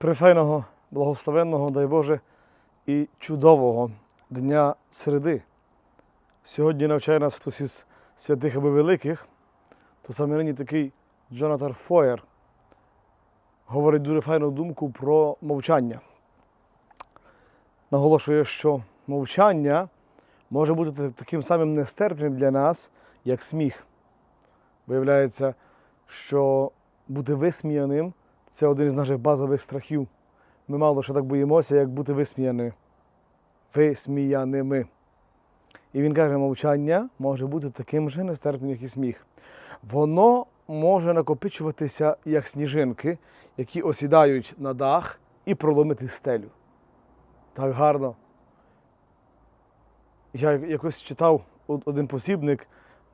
Прифайного, благословенного, дай Боже, і чудового Дня середи. Сьогодні навчає нас хтось із святих або великих, то саме нині такий Джонатан Фоєр говорить дуже файну думку про мовчання. Наголошує, що мовчання може бути таким самим нестерпним для нас, як сміх. Виявляється, що бути висміяним це один із наших базових страхів. Ми мало що так боїмося, як бути висміяними. Висміяними. І він каже, мовчання може бути таким же нестерпним, як і сміх. Воно може накопичуватися як сніжинки, які осідають на дах і проломити стелю. Так гарно. Я якось читав один посібник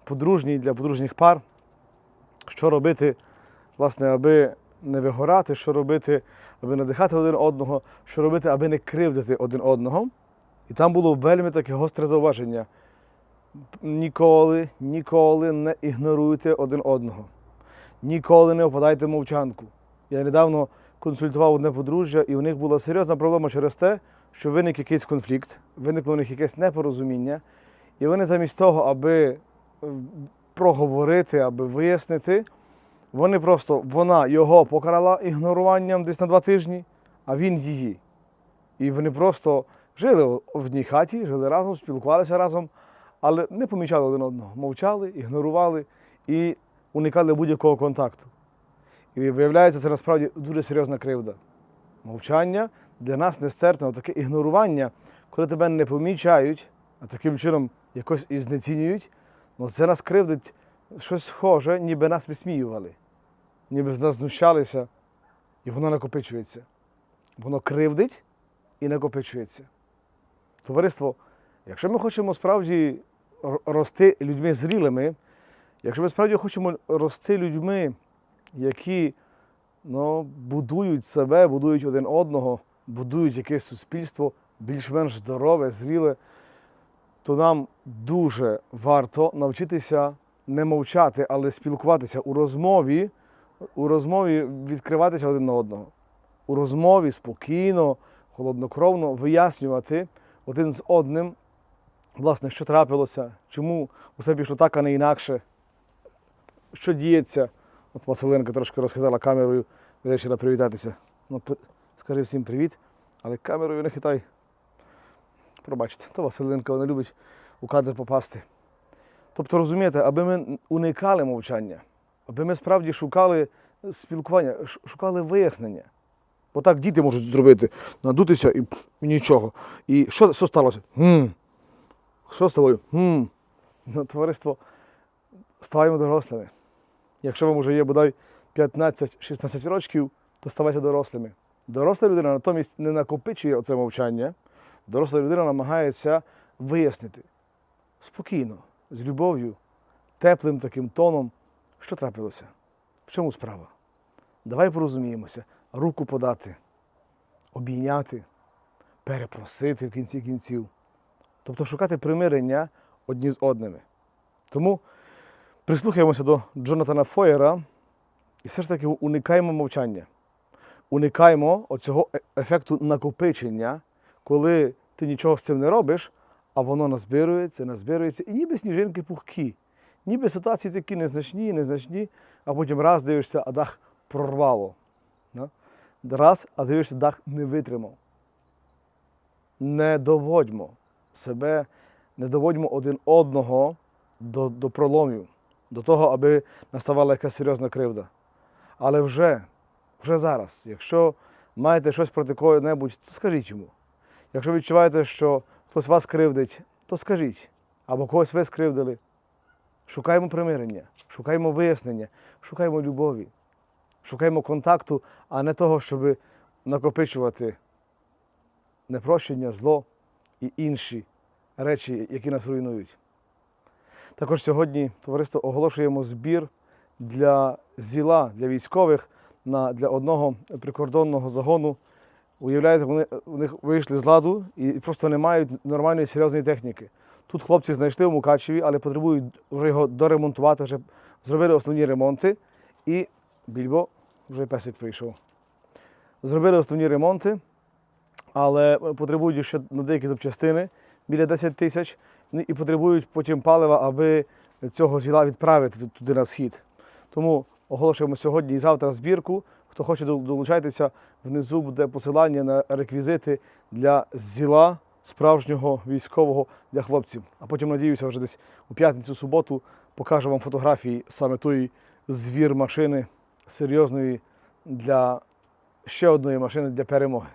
подружній для подружніх пар, що робити, власне, аби не вигорати, що робити, аби надихати один одного, що робити, аби не кривдити один одного. І там було вельми таке гостре зауваження. Ніколи, ніколи не ігноруйте один одного. Ніколи не впадайте в мовчанку. Я недавно консультував одне подружжя, і у них була серйозна проблема через те, що виник якийсь конфлікт, виникло у них якесь непорозуміння, і вони замість того, аби е, проговорити, аби вияснити, вони просто вона його покарала ігноруванням десь на два тижні, а він її. І вони просто жили в одній хаті, жили разом, спілкувалися разом, але не помічали один одного, мовчали, ігнорували і уникали будь-якого контакту. І виявляється, це насправді дуже серйозна кривда. Мовчання для нас нестерпне, таке ігнорування, коли тебе не помічають, а таким чином якось і знецінюють, ну це нас кривдить щось схоже, ніби нас висміювали, ніби з нас знущалися, і воно накопичується. Воно кривдить і накопичується. Товариство, якщо ми хочемо справді рости людьми зрілими, якщо ми справді хочемо рости людьми, які ну, будують себе, будують один одного, будують якесь суспільство більш-менш здорове, зріле, то нам дуже варто навчитися не мовчати, але спілкуватися у розмові, у розмові відкриватися один на одного. У розмові спокійно, холоднокровно вияснювати один з одним, власне, що трапилося, чому усе пішло так, а не інакше, що діється. От Василенка трошки розхитала камерою, вирішила привітатися. Ну, скажи всім привіт, але камерою не хитай. Пробачте, то Василенка вона любить у кадр попасти. Тобто, розумієте, аби ми уникали мовчання, аби ми справді шукали спілкування, шукали вияснення. Бо так діти можуть зробити, надутися і, нічого. І що, що сталося? Гм. Що з тобою? Гм. Ну, товариство, ставаємо дорослими. Якщо вам вже є бодай 15-16 років, то ставайте дорослими. Доросла людина натомість не накопичує оце мовчання. Доросла людина намагається вияснити спокійно, з любов'ю, теплим таким тоном, що трапилося, в чому справа. Давай порозуміємося, руку подати, обійняти, перепросити в кінці кінців. Тобто шукати примирення одні з одними. Тому прислухаємося до Джонатана Фоєра і все ж таки уникаємо мовчання. Уникаємо оцього е- ефекту накопичення, коли ти нічого з цим не робиш, а воно назбирується, назбирується, і ніби сніжинки пухкі, ніби ситуації такі незначні, незначні, а потім раз дивишся, а дах прорвало. Раз, а дивишся, дах не витримав. Не доводьмо себе, не доводьмо один одного до, до проломів, до того, аби наставала якась серйозна кривда. Але вже, вже зараз, якщо маєте щось проти кого-небудь, то скажіть йому. Якщо відчуваєте, що хтось вас кривдить, то скажіть. Або когось ви скривдили. Шукаємо примирення, шукаємо вияснення, шукаємо любові, шукаємо контакту, а не того, щоб накопичувати непрощення, зло і інші речі, які нас руйнують. Також сьогодні товариство оголошуємо збір для зіла, для військових для одного прикордонного загону. Уявляєте, вони у них вийшли з ладу і просто не мають нормальної серйозної техніки. Тут хлопці знайшли в Мукачеві, але потребують вже його доремонтувати, вже зробили основні ремонти. І більбо вже песик прийшов. зробили основні ремонти, але потребують ще на деякі запчастини біля 10 тисяч ну, і потребують потім палива, аби цього зіла відправити туди на схід. Тому оголошуємо сьогодні і завтра збірку. Хто хоче долучайтеся, внизу буде посилання на реквізити для зіла справжнього військового для хлопців. А потім, надіюся, вже десь у п'ятницю, суботу покажу вам фотографії саме тої звір машини серйозної для ще одної машини для перемоги.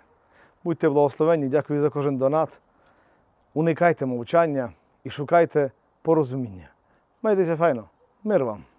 Будьте благословенні, дякую за кожен донат. Уникайте мовчання і шукайте порозуміння. Майтеся файно. Мир вам!